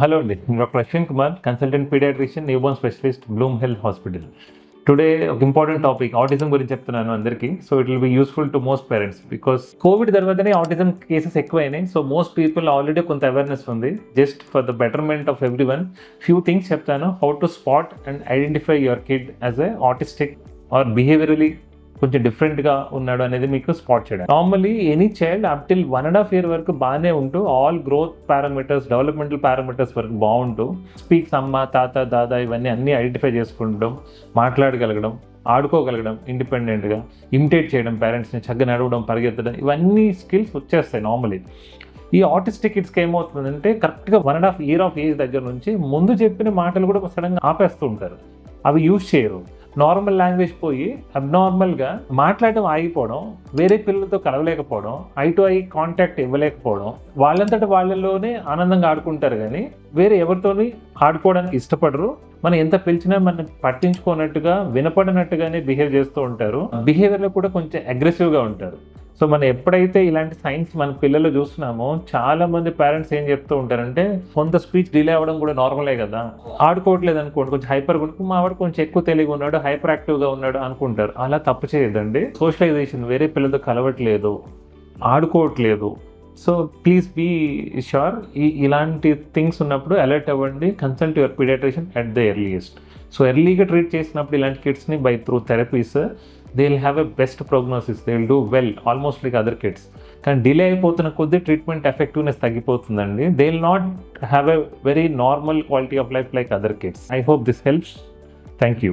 Hello అండి doctor Ashwin Kumar consultant paediatrician newborn specialist Bloom Health hospital today ఒక important topic autism గురించి చెప్తున్నాను అందరికీ. So it will be useful to most parents because covid తర్వాతనే autism cases ఎక్కువైనాయి. So most people already కొంత awareness ఉంది. Just for the betterment of every one few things చెప్తాను. How to spot and identify your kid as a autistic or behaviourally కొంచెం డిఫరెంట్గా ఉన్నాడు అనేది మీకు స్పాట్ చేయడం normally any child up till one and half year వరకు బాగానే ఉంటూ all growth parameters developmental parameters వరకు బాగుంటూ స్పీక్స్ అమ్మ తాత దాదా ఇవన్నీ అన్నీ ఐడెంటిఫై చేసుకుంటడం మాట్లాడగలగడం ఆడుకోగలగడం ఇండిపెండెంట్గా ఇమిటేట్ చేయడం పేరెంట్స్ని చక్కగా నడవడం పరిగెత్తడం ఇవన్నీ స్కిల్స్ వచ్చేస్తాయి నార్మలీ ఈ ఆటిస్టిక్ కిడ్స్కి ఏమవుతుందంటే కరెక్ట్గా one and half year of age దగ్గర నుంచి ముందు చెప్పిన మాటలు కూడా సడన్గా ఆపేస్తూ ఉంటారు. అవి యూజ్ చేయరు. నార్మల్ లాంగ్వేజ్ పోయి అబ్నార్మల్గా మాట్లాడడం ఆగిపోవడం వేరే పిల్లలతో కలవలేకపోవడం ఐ టు ఐ కాంటాక్ట్ ఇవ్వలేకపోవడం వాళ్ళంతటి వాళ్ళలోనే ఆనందంగా ఆడుకుంటారు కానీ వేరే ఎవరితోని ఆడుకోవడానికి ఇష్టపడరు. మనం ఎంత పిలిచినా మనం పట్టించుకోనట్టుగా వినపడినట్టుగానే బిహేవ్ చేస్తూ ఉంటారు. బిహేవియర్లో కూడా కొంచెం అగ్రెసివ్గా ఉంటారు. సో మనం ఎప్పుడైతే ఇలాంటి సైన్స్ మన పిల్లలు చూస్తున్నామో చాలా మంది పేరెంట్స్ ఏం చెప్తూ ఉంటారంటే కొంత స్పీచ్ డిలే అవ్వడం కూడా నార్మలే కదా. ఆడుకోవట్లేదు అనుకోండి కొంచెం హైపర్ మా వాడు కొంచెం ఎక్కువ తెలివిగా ఉన్నాడు హైపర్ యాక్టివ్గా ఉన్నాడు అనుకుంటారు. అలా తప్పు చేయదండి సోషలైజేషన్ వేరే పిల్లలతో కలవట్లేదు ఆడుకోవట్లేదు. సో ప్లీజ్ బీ షూర్ ఈ ఇలాంటి థింగ్స్ ఉన్నప్పుడు అలర్ట్ అవ్వండి consult your paediatrician at the earliest so ఎర్లీగా ట్రీట్ చేసినప్పుడు ఇలాంటి కిడ్స్ని by through therapies they will have a best prognosis they will do well almost like other kids కానీ delay అయిపోతున్న కొద్దీ treatment effectiveness తగ్గిపోతుందండి. They will not have a very normal quality of life like other kids I hope this helps thank you